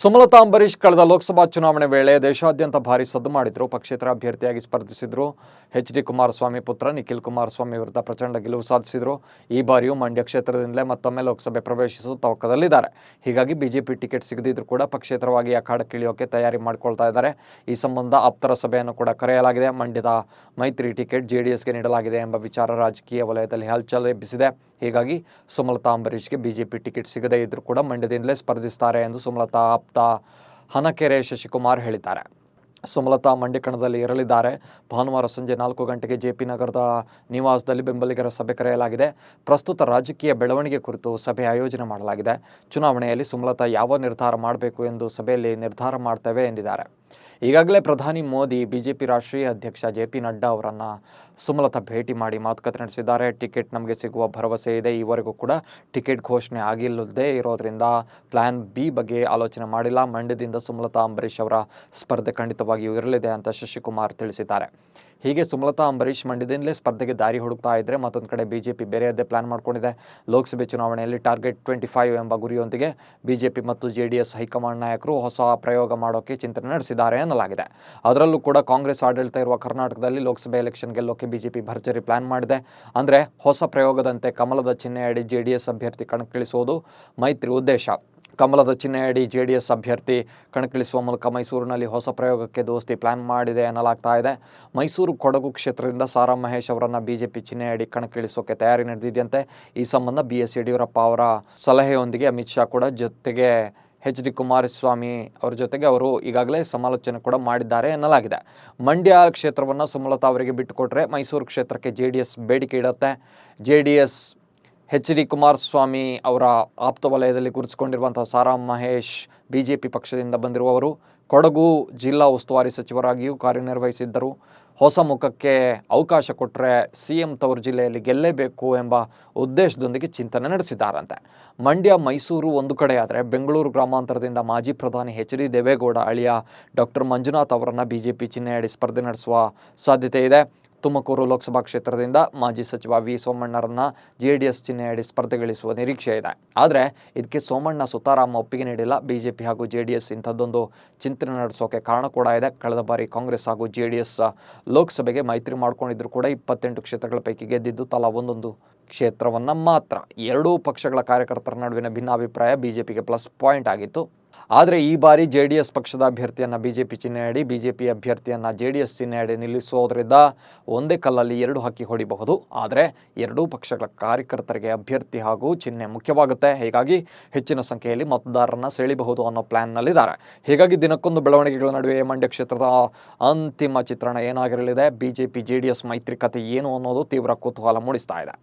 ಸುಮಲತಾ ಅಂಬರೀಷ್ ಕಳೆದ ಲೋಕಸಭಾ ಚುನಾವಣೆ ವೇಳೆ ದೇಶಾದ್ಯಂತ ಭಾರಿ ಸದ್ದು ಮಾಡಿದ್ರು. ಪಕ್ಷೇತರ ಅಭ್ಯರ್ಥಿಯಾಗಿ ಸ್ಪರ್ಧಿಸಿದ್ರು. ಎಚ್ ಡಿ ಕುಮಾರಸ್ವಾಮಿ ಪುತ್ರ, ನಿಖಿಲ್ ಕುಮಾರಸ್ವಾಮಿ ವಿರುದ್ಧ ಪ್ರಚಂಡ ಗೆಲುವು ಸಾಧಿಸಿದ್ರು. ಈ ಬಾರಿಯೂ ಮಂಡ್ಯ ಕ್ಷೇತ್ರದಿಂದಲೇ ಮತ್ತೊಮ್ಮೆ ಲೋಕಸಭೆ ಪ್ರವೇಶಿಸುವ ತವಕದಲ್ಲಿದ್ದಾರೆ. ಹೀಗಾಗಿ ಬಿಜೆಪಿ ಟಿಕೆಟ್ ಸಿಗದಿದ್ರು ಕೂಡ ಪಕ್ಷೇತರವಾಗಿ ಅಖಾಡಕ್ಕಿಳಿಯೋಕೆ ತಯಾರಿ ಮಾಡಿಕೊಳ್ತಾ ಇದ್ದಾರೆ. ಈ ಸಂಬಂಧ ಆಪ್ತರ ಸಭೆಯನ್ನು ಕೂಡ ಕರೆಯಲಾಗಿದೆ. ಮಂಡ್ಯದ ಮೈತ್ರಿ ಟಿಕೆಟ್ ಜೆಡಿಎಸ್ಗೆ ನೀಡಲಾಗಿದೆ ಎಂಬ ವಿಚಾರ ರಾಜಕೀಯ ವಲಯದಲ್ಲಿ ಹಲ್ಚಲ್ ಎಬ್ಬಿಸಿದೆ ಹೀಗಾಗಿ ಸುಮಲತಾ ಅಂಬರೀಷ್ಗೆ ಬಿಜೆಪಿ ಟಿಕೆಟ್ ಸಿಗದೇ ಇದ್ರೂ ಕೂಡ ಮಂಡ್ಯದಿಂದಲೇ ಸ್ಪರ್ಧಿಸುತ್ತಾರೆ ಎಂದು ಸುಮಲತಾ ಆಪ್ತ ಹನಕೆರೆ ಶಶಿಕುಮಾರ್ ಹೇಳಿದ್ದಾರೆ. ಸುಮಲತಾ ಮಂಡಿಕಣದಲ್ಲಿ ಇರಲಿದ್ದಾರೆ. ಭಾನುವಾರ ಸಂಜೆ ನಾಲ್ಕು ಗಂಟೆಗೆ ಜೆಪಿ ನಗರದ ನಿವಾಸದಲ್ಲಿ ಬೆಂಬಲಿಗರ ಸಭೆ ಕರೆಯಲಾಗಿದೆ. ಪ್ರಸ್ತುತ ರಾಜಕೀಯ ಬೆಳವಣಿಗೆ ಕುರಿತು ಸಭೆ ಆಯೋಜನೆ ಮಾಡಲಾಗಿದೆ. ಚುನಾವಣೆಯಲ್ಲಿ ಸುಮಲತಾ ಯಾವ ನಿರ್ಧಾರ ಮಾಡಬೇಕು ಎಂದು ಸಭೆಯಲ್ಲಿ ನಿರ್ಧಾರ ಮಾಡ್ತೇವೆ ಎಂದಿದ್ದಾರೆ. ಈಗಾಗಲೇ ಪ್ರಧಾನಿ ಮೋದಿ, ಬಿಜೆಪಿ ರಾಷ್ಟ್ರೀಯ ಅಧ್ಯಕ್ಷ ಜೆ ಪಿ ನಡ್ಡಾ ಅವರನ್ನು ಸುಮಲತಾ ಭೇಟಿ ಮಾಡಿ ಮಾತುಕತೆ ನಡೆಸಿದ್ದಾರೆ. ಟಿಕೆಟ್ ನಮಗೆ ಸಿಗುವ ಭರವಸೆ ಇದೆ. ಈವರೆಗೂ ಕೂಡ ಟಿಕೆಟ್ ಘೋಷಣೆ ಆಗಿಲ್ಲದೆ ಇರೋದ್ರಿಂದ ಪ್ಲ್ಯಾನ್ ಬಿ ಬಗ್ಗೆ ಆಲೋಚನೆ ಮಾಡಿಲ್ಲ. ಮಂಡ್ಯದಿಂದ ಸುಮಲತಾ ಅಂಬರೀಷ್ ಅವರ ಸ್ಪರ್ಧೆ ಖಂಡಿತವಾಗಿಯೂ ಇರಲಿದೆ ಅಂತ ಶಶಿಕುಮಾರ್ ತಿಳಿಸಿದ್ದಾರೆ. ಹೀಗೆ ಸುಮಲತಾ ಅಂಬರೀಷ್ ಮಂಡ್ಯದಿಂದಲೇ ಸ್ಪರ್ಧೆಗೆ ದಾರಿ ಹುಡುಕ್ತಾ ಇದ್ದರೆ ಮತ್ತೊಂದು ಕಡೆ ಬಿಜೆಪಿ ಬೇರೆಯದೇ ಪ್ಲಾನ್ ಮಾಡ್ಕೊಂಡಿದೆ. ಲೋಕಸಭೆ ಚುನಾವಣೆಯಲ್ಲಿ ಟಾರ್ಗೆಟ್ ಟ್ವೆಂಟಿ ಫೈವ್ ಎಂಬ ಗುರಿಯೊಂದಿಗೆ ಬಿಜೆಪಿ ಮತ್ತು ಜೆ ಡಿ ಎಸ್ ಹೈಕಮಾಂಡ್ ನಾಯಕರು ಹೊಸ ಪ್ರಯೋಗ ಮಾಡೋಕೆ ಚಿಂತನೆ ನಡೆಸಿದ್ದಾರೆ ಎನ್ನಲಾಗಿದೆ ಅದರಲ್ಲೂ ಕೂಡ ಕಾಂಗ್ರೆಸ್ ಆಡಳಿತ ಇರುವ ಕರ್ನಾಟಕದಲ್ಲಿ ಲೋಕಸಭೆ ಎಲೆಕ್ಷನ್ ಗೆಲ್ಲೋಕೆ ಬಿಜೆಪಿ ಭರ್ಜರಿ ಪ್ಲಾನ್ ಮಾಡಿದೆ. ಅಂದರೆ ಹೊಸ ಪ್ರಯೋಗದಂತೆ ಕಮಲದ ಚಿಹ್ನೆಯಡಿ ಜೆ ಡಿ ಎಸ್ ಅಭ್ಯರ್ಥಿ ಕಣಕ್ಕಿಳಿಸುವುದು ಮೈತ್ರಿ ಉದ್ದೇಶ. ಕಮಲದ ಚಿಹ್ನೆಯಡಿ ಜೆ ಡಿ ಎಸ್ ಅಭ್ಯರ್ಥಿ ಕಣಕ್ಕಿಳಿಸುವ ಮೂಲಕ ಮೈಸೂರಿನಲ್ಲಿ ಹೊಸ ಪ್ರಯೋಗಕ್ಕೆ ದೋಸ್ತಿ ಪ್ಲಾನ್ ಮಾಡಿದೆ ಎನ್ನಲಾಗ್ತಾ ಇದೆ. ಮೈಸೂರು ಕೊಡಗು ಕ್ಷೇತ್ರದಿಂದ ಸಾರಾ ಮಹೇಶ್ ಅವರನ್ನು ಬಿಜೆಪಿ ಚಿಹ್ನೆಯಡಿ ಕಣಕ್ಕಿಳಿಸೋಕೆ ತಯಾರಿ ನಡೆದಿದೆಯಂತೆ. ಈ ಸಂಬಂಧ ಬಿ ಎಸ್ ಯಡಿಯೂರಪ್ಪ ಅವರ ಸಲಹೆಯೊಂದಿಗೆ ಅಮಿತ್ ಶಾ ಕೂಡ ಜೊತೆಗೆ ಎಚ್ ಡಿ ಕುಮಾರಸ್ವಾಮಿ ಅವರ ಜೊತೆಗೆ ಅವರು ಈಗಾಗಲೇ ಸಮಾಲೋಚನೆ ಕೂಡ ಮಾಡಿದ್ದಾರೆ ಎನ್ನಲಾಗಿದೆ ಮಂಡ್ಯ ಕ್ಷೇತ್ರವನ್ನು ಸುಮಲತಾ ಅವರಿಗೆ ಬಿಟ್ಟುಕೊಟ್ರೆ ಮೈಸೂರು ಕ್ಷೇತ್ರಕ್ಕೆ ಜೆ ಡಿ ಎಸ್ ಬೇಡಿಕೆ ಇಡುತ್ತೆ. J D S H D Kumaraswamy ಅವರ ಆಪ್ತ ವಲಯದಲ್ಲಿ ಗುರುತಿಸಿಕೊಂಡಿರುವಂಥ Sara Mahesh B J P ಪಕ್ಷದಿಂದ ಬಂದಿರುವವರು. ಕೊಡಗು ಜಿಲ್ಲಾ ಉಸ್ತುವಾರಿ ಸಚಿವರಾಗಿಯೂ ಕಾರ್ಯನಿರ್ವಹಿಸಿದ್ದರು. ಹೊಸ ಮುಖಕ್ಕೆ ಅವಕಾಶ ಕೊಟ್ಟರೆ ಸಿ ಎಂ ತವರು ಜಿಲ್ಲೆಯಲ್ಲಿ ಗೆಲ್ಲೇಬೇಕು ಎಂಬ ಉದ್ದೇಶದೊಂದಿಗೆ ಚಿಂತನೆ ನಡೆಸಿದ್ದಾರಂತೆ. ಮಂಡ್ಯ, ಮೈಸೂರು ಒಂದು ಕಡೆ ಆದರೆ ಬೆಂಗಳೂರು ಗ್ರಾಮಾಂತರದಿಂದ ಮಾಜಿ ಪ್ರಧಾನಿ ಎಚ್ ಡಿ ದೇವೇಗೌಡ ಅಳಿಯ ಡಾಕ್ಟರ್ ಮಂಜುನಾಥ್ ಅವರನ್ನು ಬಿ ಜೆ ಪಿ ಚಿಹ್ನೆಯಡಿ ಸ್ಪರ್ಧೆ ನಡೆಸುವ ಸಾಧ್ಯತೆ ಇದೆ. ತುಮಕೂರು ಲೋಕಸಭಾ ಕ್ಷೇತ್ರದಿಂದ ಮಾಜಿ ಸಚಿವ ವಿ ಸೋಮಣ್ಣರನ್ನ ಜೆಡಿಎಸ್ ಚಿಹ್ನೆಯಡಿ ಸ್ಪರ್ಧೆಗಳಿಸುವ ನಿರೀಕ್ಷೆ ಇದೆ. ಆದರೆ ಇದಕ್ಕೆ ಸೋಮಣ್ಣ ಸುತಾರಾಮ್ ಒಪ್ಪಿಗೆ ನೀಡಿಲ್ಲ. ಬಿಜೆಪಿ ಹಾಗೂ ಜೆಡಿಎಸ್ ಇಂಥದ್ದೊಂದು ಚಿಂತನೆ ನಡೆಸೋಕೆ ಕಾರಣ ಕೂಡ ಇದೆ. ಕಳೆದ ಬಾರಿ ಕಾಂಗ್ರೆಸ್ ಹಾಗೂ ಜೆಡಿಎಸ್ ಲೋಕಸಭೆಗೆ ಮೈತ್ರಿ ಮಾಡಿಕೊಂಡಿದ್ರು ಕೂಡ ಇಪ್ಪತ್ತೆಂಟು ಕ್ಷೇತ್ರಗಳ ಪೈಕಿ ಗೆದ್ದಿದ್ದು ತಲಾ ಒಂದೊಂದು ಕ್ಷೇತ್ರವನ್ನು ಮಾತ್ರ. ಎರಡೂ ಪಕ್ಷಗಳ ಕಾರ್ಯಕರ್ತರ ನಡುವಿನ ಭಿನ್ನಾಭಿಪ್ರಾಯ ಬಿಜೆಪಿಗೆ ಪ್ಲಸ್ ಪಾಯಿಂಟ್ ಆಗಿತ್ತು. ಆದರೆ ಈ ಬಾರಿ ಜೆ ಡಿ ಎಸ್ ಪಕ್ಷದ ಅಭ್ಯರ್ಥಿಯನ್ನು ಬಿಜೆಪಿ ಚಿಹ್ನೆಯಡಿ ಬಿಜೆಪಿ ಅಭ್ಯರ್ಥಿಯನ್ನು ಜೆ ಡಿ ಎಸ್ ಚಿಹ್ನೆಯಡಿ ನಿಲ್ಲಿಸೋದ್ರಿಂದ ಒಂದೇ ಕಲ್ಲಲ್ಲಿ ಎರಡು ಹಕ್ಕಿ ಹೊಡಿಬಹುದು. ಆದರೆ ಎರಡೂ ಪಕ್ಷಗಳ ಕಾರ್ಯಕರ್ತರಿಗೆ ಅಭ್ಯರ್ಥಿ ಹಾಗೂ ಚಿಹ್ನೆ ಮುಖ್ಯವಾಗುತ್ತೆ. ಹೀಗಾಗಿ ಹೆಚ್ಚಿನ ಸಂಖ್ಯೆಯಲ್ಲಿ ಮತದಾರರನ್ನು ಸೆಳೆಯಬಹುದು ಅನ್ನೋ ಪ್ಲಾನ್ನಲ್ಲಿದ್ದಾರೆ. ಹೀಗಾಗಿ ದಿನಕ್ಕೊಂದು ಬೆಳವಣಿಗೆಗಳ ನಡುವೆ ಮಂಡ್ಯ ಕ್ಷೇತ್ರದ ಅಂತಿಮ ಚಿತ್ರಣ ಏನಾಗಿರಲಿದೆ? ಬಿಜೆಪಿ ಜೆ ಡಿ ಎಸ್ ಮೈತ್ರಿಕತೆ ಏನು ಅನ್ನೋದು ತೀವ್ರ ಕುತೂಹಲ ಮೂಡಿಸ್ತಾ ಇದೆ.